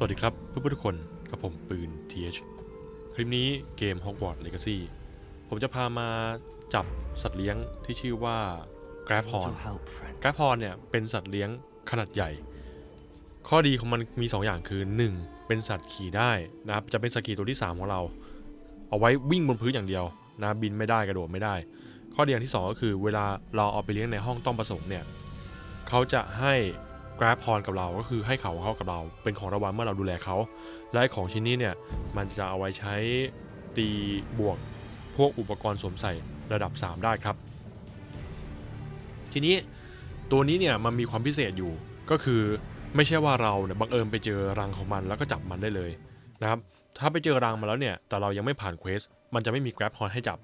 สวัสดีครับเพื่อนๆทุกคนกับผมปืน TH คลิปนี้เกม Hogwarts Legacy ผมจะพามาจับสัตว์เลี้ยงที่ชื่อว่า g r a b h o r n Your help, friend. g r a b h o r n เนี่ยเป็นสัตว์เลี้ยงขนาดใหญ่ ข้อดีของมันมี 2 อย่างคือ 1. เป็นสัตว์ขี่ได้นะครับจะเป็นสัตว์ขี่ตัวที่ 3 ของเรา เอาไว้วิ่งบนพื้นอย่างเดียวนะบินไม่ได้กระโดดไม่ได้ ข้อดีอย่างที่ 2 ก็คือเวลาเราเอาไปเลี้ยงในห้องต้องประสงค์เนี่ยเขาจะให้ กราฟพรกับเรา ก็คือให้เขาเขากับเรา เป็นของรางวัลเมื่อเราดูแลเขา และของชิ้นนี้เนี่ย มันจะเอาไว้ใช้ตีบวกพวกอุปกรณ์สวมใส่ระดับ 3 ได้ครับ ทีนี้ตัวนี้เนี่ยมันมีความพิเศษอยู่ ก็คือไม่ใช่ว่าเราเนี่ยบังเอิญไปเจอรังของมันแล้วก็จับมันได้เลยนะครับ ถ้าไปเจอรังมาแล้วเนี่ย แต่เรายังไม่ผ่านเควส มันจะไม่มีกราฟพรให้จับ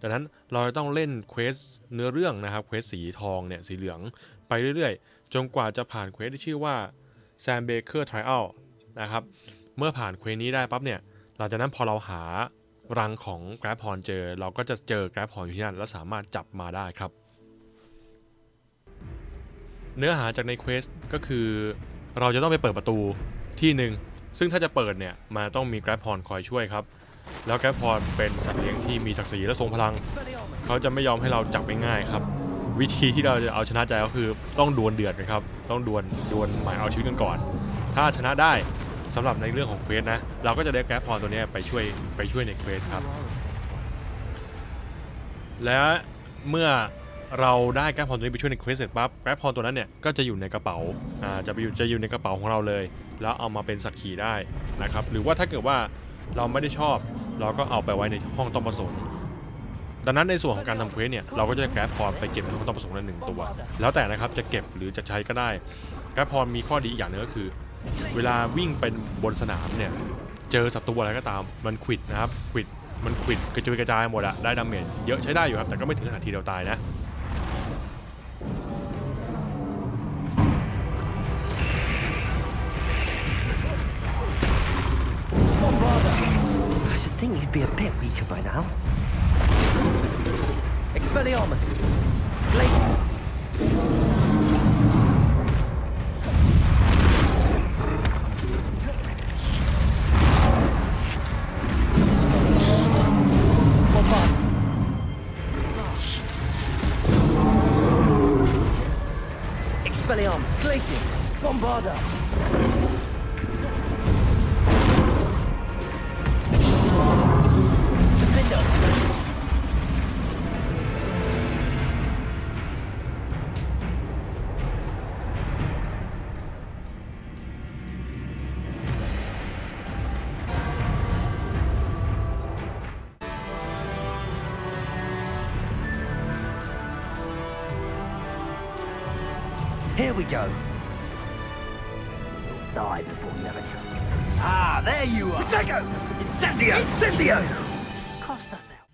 ดังนั้นเราจะต้องเล่นเควสเนื้อเรื่องนะครับเควสสีทองเนี่ยสีเหลืองไปเรื่อยๆ จนกว่าจะผ่านเควสที่ชื่อว่า Sam Baker Trial นะครับเมื่อผ่านเควสนี้ได้ปั๊บเนี่ยหลังจากนั้นพอเราหารังของแกรฟพรเจอ เราก็จะเจอแกรฟพรอยู่ที่นั่นแล้วสามารถจับมาได้ครับ เนื้อหาจากในเควสก็คือเราจะต้องไปเปิดประตูที่หนึ่งซึ่งถ้าจะเปิดเนี่ยมันต้องมีแกรฟพรคอยช่วยครับ แล้วแกรฟพรเป็นสัตว์เลี้ยงที่มีศักดิ์ศรีและทรงพลัง เขาจะไม่ยอมให้เราจับง่ายๆครับ วิธีที่เราจะเอาชนะใจก็คือต้องดวลเดือดกันครับ ต้องดวลดวลหมายเอาชีวิตกันก่อน ถ้าชนะได้สำหรับในเรื่องของเควสนะ เราก็จะได้แกรฟพรตัวนี้ไปช่วยไปช่วยในเควสครับ และเมื่อเราได้แกรฟพรตัวนี้ไปช่วยในเควสเสร็จปั๊บแกรฟพรตัวนั้นเนี่ยก็จะอยู่ในกระเป๋าอ่าจะไปอยู่จะอยู่ในกระเป๋าของเราเลย แล้วเอามาเป็นสัตว์ขี่ได้นะครับ หรือว่าถ้าเกิดว่า เราไม่ได้ชอบ เราก็เอาไปไว้ในห้องต้องประสงค์ดังนั้นในส่วนของการทำเควสเนี่ยเราก็จะแกร็บพรไปเก็บในห้องต้องประสงค์ละหนึ่งตัว แล้วแต่นะครับจะเก็บหรือจะใช้ก็ได้แกร็บพรมีข้อดีอีกอย่างหนึงก็คือ เวลาวิ่งเป็นบนสนามเนี่ยเจอศัตรูอะไรก็ตามมันควิดนะครับควิดมันควิดกระจุยกระจายหมดอะได้ดาเมจเยอะใช้ได้อยู่ครับแต่ก็ไม่ถึงขนาดทีเดียวตายนะ think you'd be a bit weaker by now. Expelliarmus! Glacier! Expelliarmus! Glacius! Bombarda! We go. Die before never trust. Ah, there you are. Protego! Incendio! Incendio! Cost us out.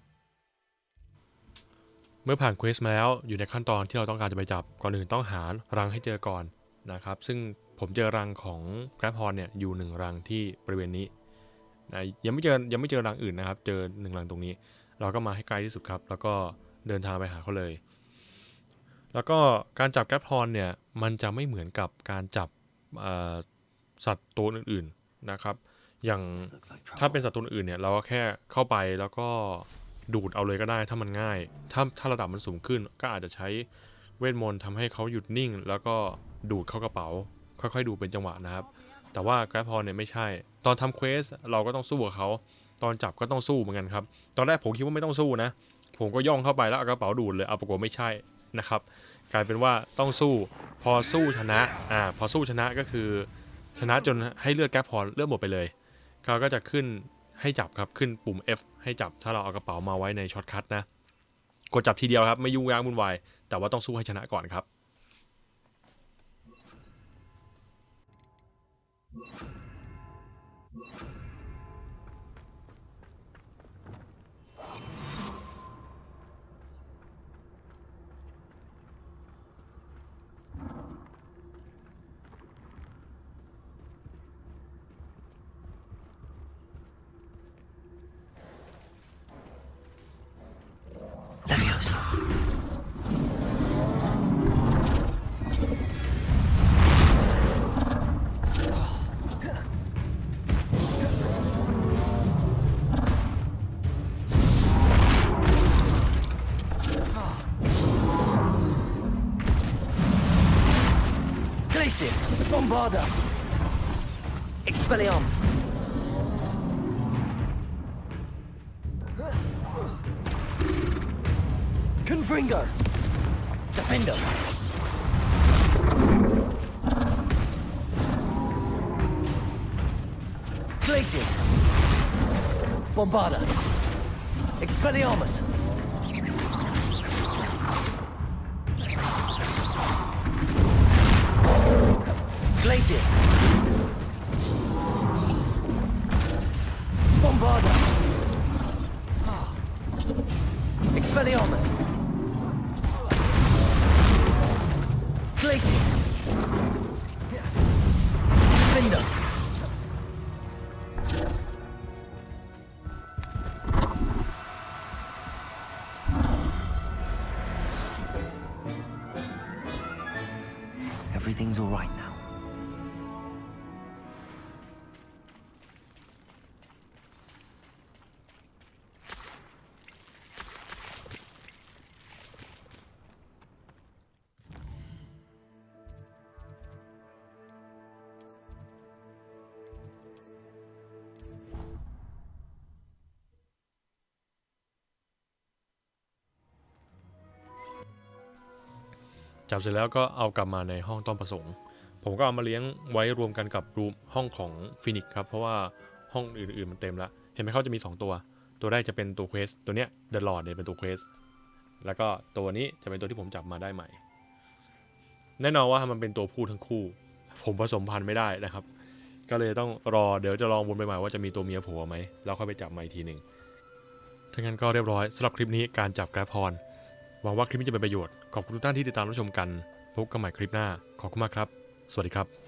เมื่อผ่านเควสมาแล้วอยู่ในขั้นตอนที่เราต้องการจะไปจับก่อนอื่นต้องหารังให้เจอก่อนนะครับ ซึ่งผมเจอรังของแกร p ฮอนเนี่ยอยู่หนึ่งรังที่บริเวณนี้นะยังไม่เจอยังไม่เจอรังอื่นนะครับ เจอหนึ่งรังตรงนี้ เราก็มาให้ใกล้ที่สุดครับ แล้วก็เดินทางไปหาเขาเลย แล้วก็การจับแกร p ฮอนเนี่ยมันจะไม่เหมือนกับการจับเอ่อสัตว์ตัวอื่นๆนะครับอย่าง Looks like ถ้า trouble. เป็นสัตว์ตัวอื่นเนี่ยเราก็แค่เข้าไปแล้วก็ดูดเอาเลยก็ได้ถ้ามันง่าย ถ้าถ้าระดับมันสูงขึ้น ก็อาจจะใช้เวทมนต์ทำให้เขาหยุดนิ่ง แล้วก็ดูดเข้ากระเป๋า ค่อยๆ ดูเป็นจังหวะนะครับ แต่ว่าแกรพอเนี่ยไม่ใช่ ตอนทำเควสเราก็ต้องสู้กับเขาตอนจับก็ต้องสู้เหมือนกันครับ ตอนแรกผมคิดว่าไม่ต้องสู้นะ ผมก็ย่องเข้าไปแล้วเอากระเป๋าดูดเลยเอาปรากฏไม่ใช่ นะครับ กลายเป็นว่าต้องสู้พอสู้ชนะอ่าพอสู้ชนะก็คือชนะจนให้เลือดแกรพอเลือดหมดไปเลยเขาก็จะขึ้นให้จับครับขึ้นปุ่ม F ให้จับถ้าเราเอากระเป๋ามาไว้ในช็อตคัทนะกดจับทีเดียวครับไม่ยุ่งยากวุ่นวายแต่ว่าต้องสู้ให้ชนะก่อนครับ Nervioso. Glacius! Bombarda! Expelliarmus! Confringo! Defender! Glacius! Bombarda! Expelliarmus! Glacius! Bombarda! Expelliarmus! Glacius! Defender! Everything's all right now. จับเสร็จแล้วก็เอากลับมาในห้องต้องประสงค์ ผมก็เอามาเลี้ยงไว้รวมกันกับรูมห้องของฟินิกครับ เพราะว่าห้องอื่นๆมันเต็มแล้วเห็นไหมเขาจะมี 2 ตัว ตัวแรกจะเป็นตัวเควส ตัวเนี้ยเดอะลอดเนี่ยเป็นตัวเควส แล้วก็ตัวนี้จะเป็นตัวที่ผมจับมาได้ใหม่ แน่นอนว่ามันเป็นตัวผู้ทั้งคู่ ผมผสมพันธุ์ไม่ได้นะครับ ก็เลยต้องรอเดี๋ยวจะลองวนไปใหม่ว่าจะมีตัวเมียผล่มาไหมแล้วค่อยไปจับมาอีกทีหนึ่งถ้างั้นก็เรียบร้อยสำหรับคลิปนี้การจับแกรบพรหวังว่าคลิปนี้จะเป็นประโยชน์ ขอบคุณทุกท่านที่ติดตามรับชมกัน พบกันใหม่คลิปหน้า ขอบคุณมากครับ สวัสดีครับ